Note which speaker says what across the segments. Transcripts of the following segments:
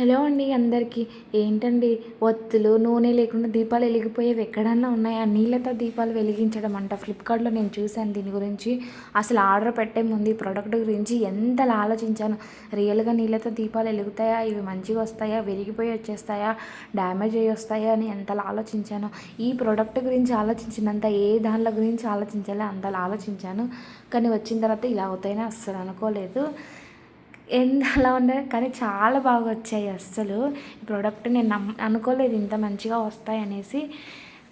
Speaker 1: Hello అండి అందరికీ. ఏంటండి? ఒత్తులు నూనె లేకుండా దీపాలు వెలిగిపోయేవి ఎక్కడన్నా ఉన్నాయా? నీళ్ళతో దీపాలు వెలిగించడం అంట. ఫ్లిప్కార్ట్లో నేను చూశాను దీని గురించి. అసలు ఆర్డర్ పెట్టే ముందు ఈ ప్రోడక్ట్ గురించి ఎంతలా ఆలోచించాను. రియల్గా నీళ్ళతో దీపాలు వెలుగుతాయా? ఇవి మంచిగా వస్తాయా? విరిగిపోయి వచ్చేస్తాయా? డ్యామేజ్ అయ్యి వస్తాయా అని ఎంతలా ఆలోచించాను. ఈ ప్రోడక్ట్ గురించి ఆలోచించినంత ఏ దానిల గురించి ఆలోచించాలో అంతలా ఆలోచించాను. కానీ వచ్చిన తర్వాత ఇలా అవుతాయని అస్సలు అనుకోలేదు. ఎంత అలా ఉన్నాయి కానీ చాలా బాగా వచ్చాయి అస్సలు. ఈ ప్రోడక్ట్ నేను నమ్ అనుకోలేదు ఇంత మంచిగా వస్తాయి అనేసి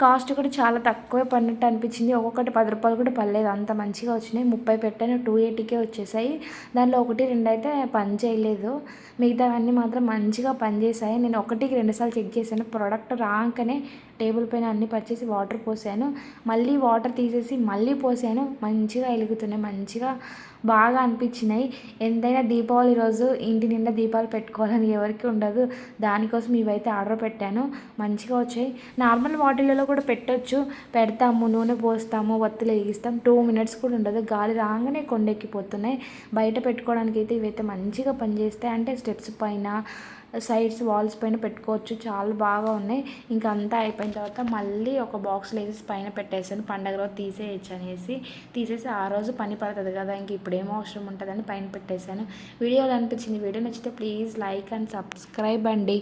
Speaker 1: కాస్ట్ కూడా చాలా తక్కువే పడినట్టు అనిపించింది. ఒక్కొక్కటి పది రూపాయలు కూడా పడలేదు. అంత మంచిగా వచ్చినాయి. ముప్పై పెట్టాను. టూ ఎయిటీకే వచ్చేసాయి. దానిలో ఒకటి రెండు అయితే పని చేయలేదు. మిగతావన్నీ మాత్రం మంచిగా పనిచేసాయి నేను ఒకటికి రెండుసార్లు చెక్ చేశాను. ప్రోడక్ట్ రాగానే టేబుల్ పైన అన్ని పరిచేసి వాటర్ పోసాను. మళ్ళీ వాటర్ తీసేసి మళ్ళీ పోసాను. మంచిగా వెలుగుతున్నాయి. మంచిగా బాగా అనిపించినాయి. ఎంతైనా దీపావళి రోజు ఇంటి నిండా దీపాలు పెట్టుకోవాలని ఎవరికి ఉండదు. దానికోసం ఇవైతే ఆర్డర్ పెట్టాను. మంచిగా వచ్చాయి. నార్మల్ వాటిలలో కూడా పెట్టొచ్చు. పెడతాము నూనె పోస్తాము వత్తులు వేగిస్తాం. టూ మినిట్స్ కూడా ఉండదు. గాలి రాగానే కొండెక్కిపోతున్నాయి. బయట పెట్టుకోవడానికి అయితే ఇవైతే మంచిగా పనిచేస్తాయి. అంటే స్టెప్స్ పైన సైడ్స్ వాల్స్ పైన పెట్టుకోవచ్చు. చాలా బాగా ఉన్నాయి. ఇంకా అంతా అయిపోయిన తర్వాత మళ్ళీ ఒక బాక్స్లో వేసేసి పైన పెట్టేసాను. పండగ రోజు తీసేయచ్చు అనేసి. తీసేసి ఆ రోజు పని పడుతుంది కదా. ఇంక ఇప్పుడేమో అవసరం ఉంటుందని పైన పెట్టేశాను వీడియోలు అనిపించింది? వీడియో నచ్చితే ప్లీజ్ లైక్ అండ్ సబ్స్క్రైబ్ అండి.